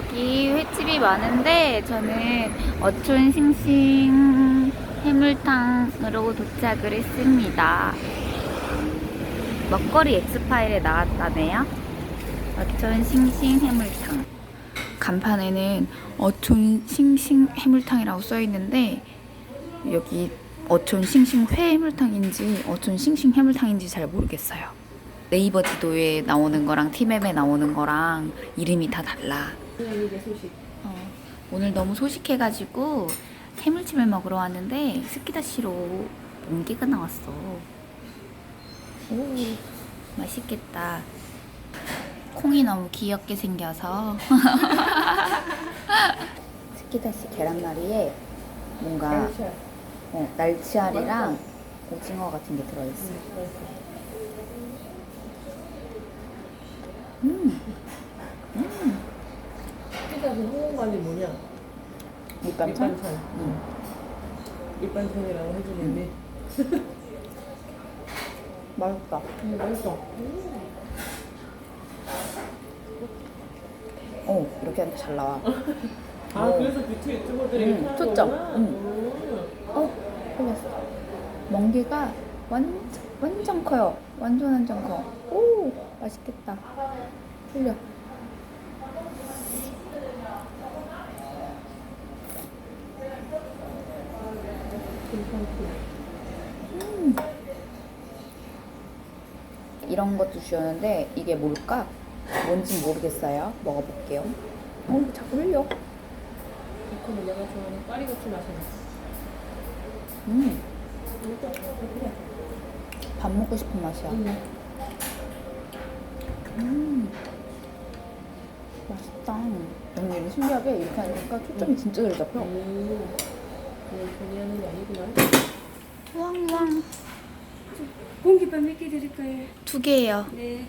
여기 횟집이 많은데 저는 어촌 싱싱 해물탕으로 도착을 했습니다. 먹거리 엑스파일에 나왔다네요. 어촌 싱싱 해물탕. 간판에는 어촌 싱싱 해물탕이라고 써 있는데 여기 어촌 싱싱 회 해물탕인지 어촌 싱싱 해물탕인지 잘 모르겠어요. 네이버 지도에 나오는 거랑 티맵에 나오는 거랑 이름이 다 달라. 어, 오늘 너무 소식해가지고 해물찜을 먹으러 왔는데 스키다시로 멍게가 나왔어. 오, 맛있겠다. 콩이 너무 귀엽게 생겨서. 스키다시 계란말이에 뭔가 어, 날치알이랑 오징어 같은 게 들어있어. 음, 음, 그 홍콩관이 뭐냐? 밑반찬? 밑반찬. 음. 밑반찬이라고 해주는데. 맛있다. 음, 맛있어. 어, 이렇게 하니까 잘 나와. 아, 어. 그래서 뷰티 유튜버들이 음, 이렇게 하는 초점. 거구나? 음. 음. 어, 흘렸어. 멍게가 완전, 완전 커요. 완전 완전 커. 오, 맛있겠다. 흘려. 음. 이런 것도 주셨는데 이게 뭘까? 뭔지 모르겠어요. 먹어볼게요. 어, 자꾸 흘려. 이거는 내가 좋아하는 파리고추 맛이야. 음, 이거. 밥 먹고 싶은 맛이야. 음. 음, 맛있다. 언니 신기하게 이렇게 하니까 초점이 진짜 잘 잡혀. 음. 하는 게 아니구나. 우왕우왕. 공깃밥 몇 개 드릴까요? 두 개예요. 네.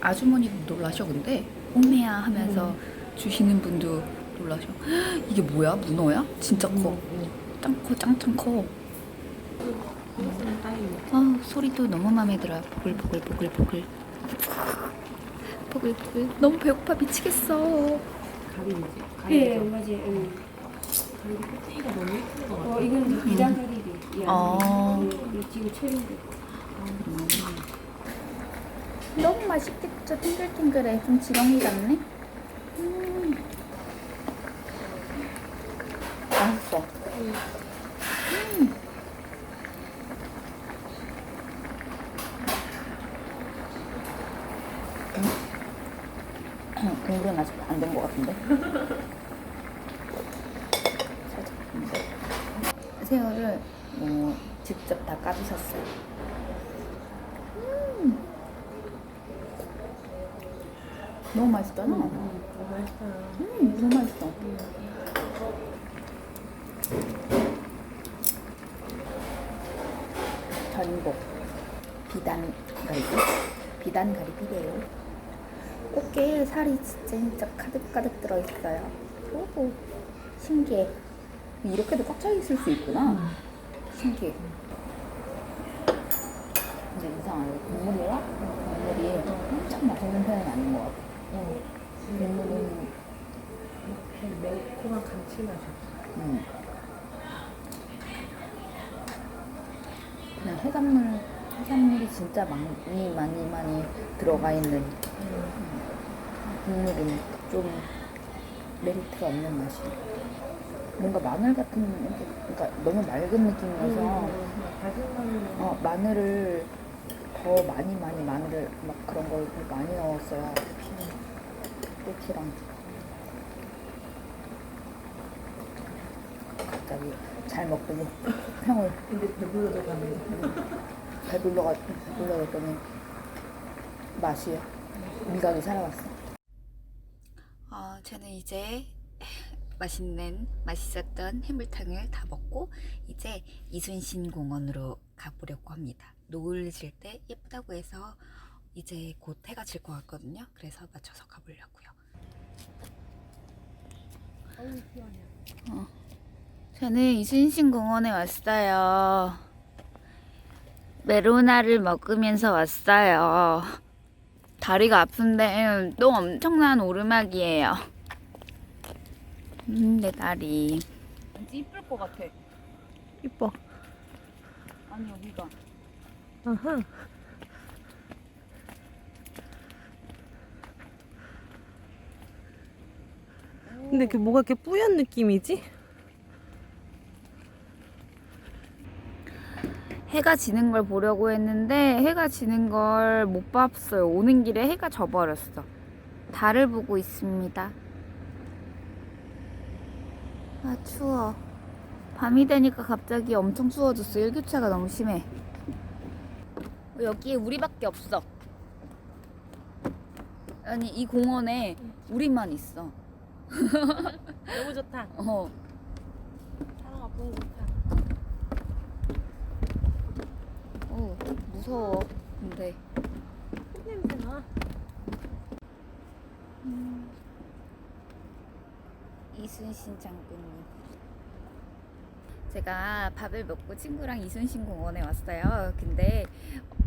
아주머니도 놀라셔 근데 홈메야 하면서 주시는 분도 놀라셔. 헉, 이게 뭐야? 문어야? 진짜 커. 음. 짱커 짱짱 커. 아 소리도 너무 마음에 들어요. 보글보글 보글보글. 보글보글. 너무 배고파 미치겠어. 가리이지. 예, 가리죠. 맞아요. 예. 가리 껍데기가 너무 예쁜 것 같아. 어, 이건 비단 가리래. 어. 지금 철인데. 너무 맛있겠죠? 탱글탱글해. 좀 지렁이 같네. 음. 맛있어. 음. 음. 국물은 아직 안 된 것 같은데? 새우를 뭐 직접 다 까주셨어요. 음. 너무 맛있잖아. 음, 너무 맛있다. 음, 너무 맛있어. 전복, 비단 가리비, 비단 가리비래요. 꽃게에 살이 진짜 진짜 가득가득 들어있어요. 오, 신기해. 이렇게도 꽉 차 있을 수 있구나. 신기해. 근데 이상하게 국물이랑 국물이 엄청 맛있는 편은 아닌 것 같아. 어. 국물은 음, 매콤한 감칠맛이야. 음. 그냥 해산물 해산물이 진짜 많이 많이 많이 들어가 있는 음. 국물은 좀 메리트가 없는 맛이. 뭔가 마늘 같은 그러니까 너무 맑은 느낌이라서 다진 마늘. 어, 마늘을 더 많이 많이 마늘을 막 그런 걸 많이 넣었어요. 꼬치랑 갑자기 잘 먹더니 평을 근데 배불러도 가네. 배불러가 배불러졌더니 맛이 미각이 살아왔어. 아, 저는 이제 맛있는 맛있었던 해물탕을 다 먹고 이제 이순신 공원으로 가보려고 합니다. 노을 질 때 예쁘다고 해서 이제 곧 해가 질 것 같거든요. 그래서 맞춰서 가보려고요. 시원해. 저는 이순신 공원에 왔어요. 메로나를 먹으면서 왔어요. 다리가 아픈데 또 엄청난 오르막이에요. 음, 내 다리. 왠지 이쁠 것 같아. 이뻐. 아니 여기가. 아하. 근데 그 뭐가 이렇게 뿌연 느낌이지? 해가 지는 걸 보려고 했는데 해가 지는 걸 못 봤어요. 오는 길에 해가 져버렸어. 달을 보고 있습니다. 아 추워. 밤이 되니까 갑자기 엄청 추워졌어. 일교차가 너무 심해. 여기에 우리밖에 없어. 아니 이 공원에 우리만 있어. 너무 좋다. 어. 사람 아픈 좋다. 어 무서워. 근데 냄새 나. 이순신 장군님. 제가 밥을 먹고 친구랑 이순신 공원에 왔어요. 근데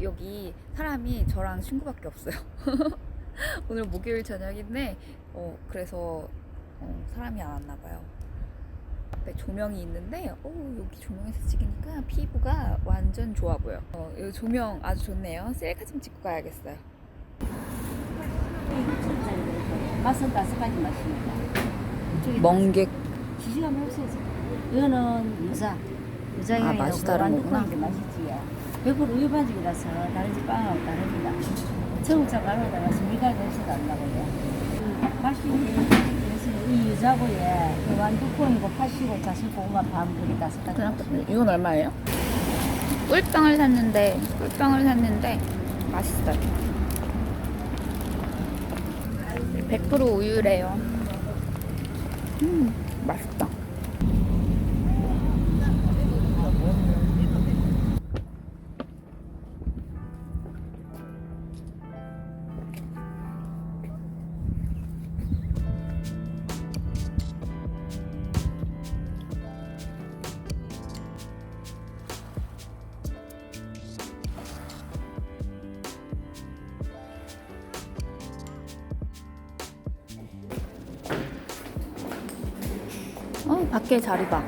여기 사람이 저랑 친구밖에 없어요. 오늘 목요일 저녁인데 어 그래서 어, 사람이 안 왔나 봐요. 앞에 조명이 있는데 어 여기 조명에서 찍으니까 피부가 완전 좋아 보여. 어, 이 조명 아주 좋네요. 셀카 좀 찍고 가야겠어요. 맛은 다섯 가지 맛입니다. 멍게 지시감 없어서. 이거는 유자. 유자 아, 맛이 다른 거구나. 게 맛있지요. 100% 우유 반죽이라서 다른 집 빵하고 다릅니다. 청국장 가루에다가 밀가루 없어도 안 나고요. 이 유자고에 그 완두콩이고 팥이고 자식 고구마 밤그리 다섯 가지. 이건 얼마예요? 꿀빵을 샀는데 꿀빵을 샀는데 맛있어요. 100% 우유래요. 음 맛있다. 어 밖에 자리 봐.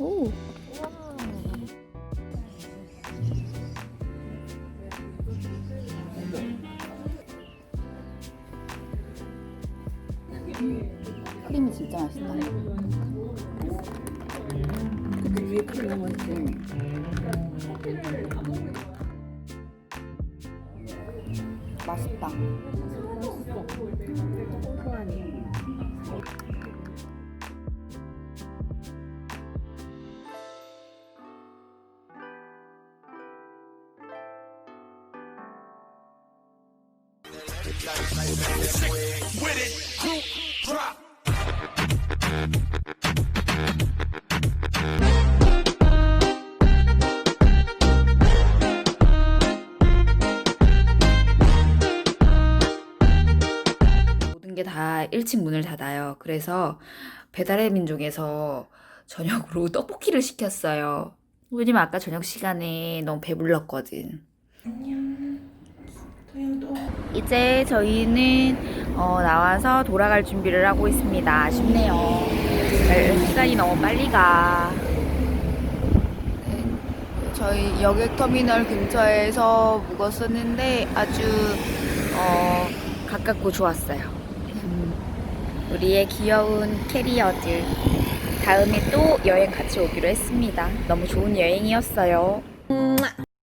오. 크림이 진짜 맛있다. 맛있다. 모든 게 다 일찍 문을 닫아요. 그래서 배달의 민족에서 저녁으로 떡볶이를 시켰어요. 왜냐면 아까 저녁 시간에 너무 배불렀거든. 이제 저희는 어, 나와서 돌아갈 준비를 하고 있습니다. 아쉽네요. 네, 시간이 너무 빨리 가. 네, 저희 여객터미널 근처에서 묵었었는데 아주 어, 가깝고 좋았어요. 음, 우리의 귀여운 캐리어들. 다음에 또 여행 같이 오기로 했습니다. 너무 좋은 여행이었어요.